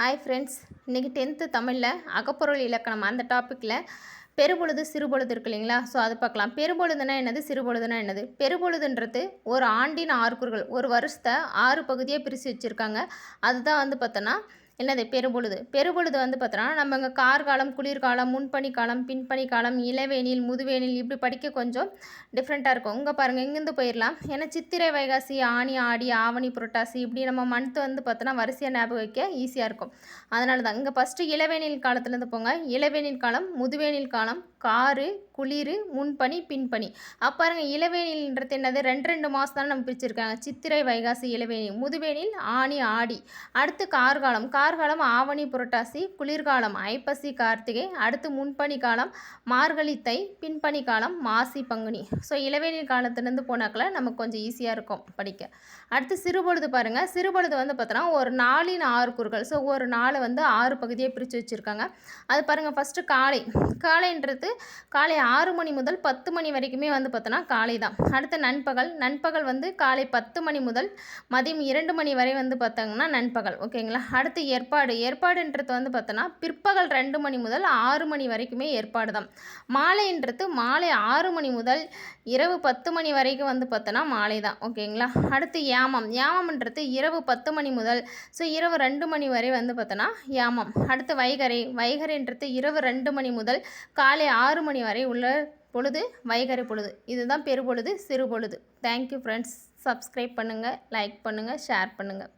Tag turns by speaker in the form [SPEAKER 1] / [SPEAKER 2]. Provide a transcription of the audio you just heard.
[SPEAKER 1] Hi friends இன்றைக்கி tenth தமிழில் அகப்பொருள் இலக்கணம் அந்த டாப்பிக்கில் பெருபொழுது சிறுபொழுது இருக்கு இல்லைங்களா? ஸோ அது பார்க்கலாம். பெருபொழுதுனா என்னது? சிறுபொழுதுனா என்னது? பெருபொழுதுன்றது ஒரு ஆண்டின் ஆறு குறுகள் ஒரு வருஷத்தை ஆறு பகுதியாக பிரித்து வச்சுருக்காங்க. அதுதான் வந்து பார்த்தோன்னா என்னது பெருபொழுது பெருபொழுது வந்து பார்த்தோன்னா நம்ம இங்கே கார்காலம் குளிர்காலம் முன்பனி காலம் பின்பனி காலம் இளவேனில் முதுவேனில் இப்படி படிக்க கொஞ்சம் டிஃப்ரெண்ட்டாக இருக்கும். இங்கே பாருங்கள் இங்கேருந்து போயிடலாம் ஏன்னா சித்திரை வைகாசி ஆணி ஆடி ஆவணி புரட்டாசி இப்படி நம்ம மந்த் வந்து பார்த்தோன்னா வரிசையாக ஞாபகம் வைக்க ஈஸியாக இருக்கும். அதனால தான் இங்கே ஃபஸ்ட்டு இளவேனில் காலத்துலேருந்து போங்க. இளவேனில் காலம் முதுவேனில் காலம் காரு குளிர் முன்பனி பின்பனி அப்போ பாருங்க இளவேனில்ன்றது என்னது? ரெண்டு ரெண்டு மாதம் தான் நம்ம பிரிச்சிருக்காங்க. சித்திரை வைகாசி இளவேனில் முதுவேனில் ஆணி ஆடி. அடுத்து கார்காலம் கார் கார்காலம் ஆவணி புரட்டாசி குளிர்காலம் ஐப்பசி கார்த்திகை அடுத்து முன்பனி காலம் மார்கழி தை பின்பனி காலம் மாசி பங்குனி. ஸோ இளவேனில் காலத்துலேருந்து போனாக்கில் நமக்கு கொஞ்சம் ஈஸியாக இருக்கும் படிக்க. அடுத்து சிறுபொழுது பாருங்கள் சிறுபொழுது வந்து பார்த்தோன்னா ஒரு நாளின் ஆறு குறுகள். ஸோ ஒரு நாளை வந்து ஆறு பகுதியை பிரித்து வச்சுருக்காங்க. அது பாருங்கள் ஃபஸ்ட்டு காலை. காலைன்றது காலை ஆறு மணி முதல் பத்து மணி வரைக்குமே வந்து பார்த்தோன்னா காலை தான். அடுத்து நண்பகல். நண்பகல் வந்து காலை பத்து மணி முதல் மதியம் இரண்டு மணி வரை வந்து பார்த்தாங்கன்னா நண்பகல். ஓகேங்களா? அடுத்து ஏற்பாடு. ஏற்பாடுன்றது வந்து பார்த்தோன்னா பிற்பகல் ரெண்டு மணி முதல் ஆறு மணி வரைக்குமே ஏற்பாடு தான். மாலைன்றது மாலை ஆறு மணி முதல் இரவு பத்து மணி வரைக்கும் வந்து பார்த்தோன்னா மாலை தான். ஓகேங்களா? அடுத்து யாமம். யாமம்ன்றது இரவு பத்து மணி முதல் ஸோ இரவு ரெண்டு மணி வரை வந்து பார்த்தோன்னா யாமம். அடுத்து வைகரை. வைகரைன்றது இரவு ரெண்டு மணி முதல் காலை ஆறு மணி வரை உள்ள பொழுது வைகரை பொழுது. இதுதான் பெருபொழுது சிறு பொழுது தேங்க்யூ ஃப்ரெண்ட்ஸ் சப்ஸ்கிரைப் பண்ணுங்கள் லைக் பண்ணுங்கள் ஷேர் பண்ணுங்கள்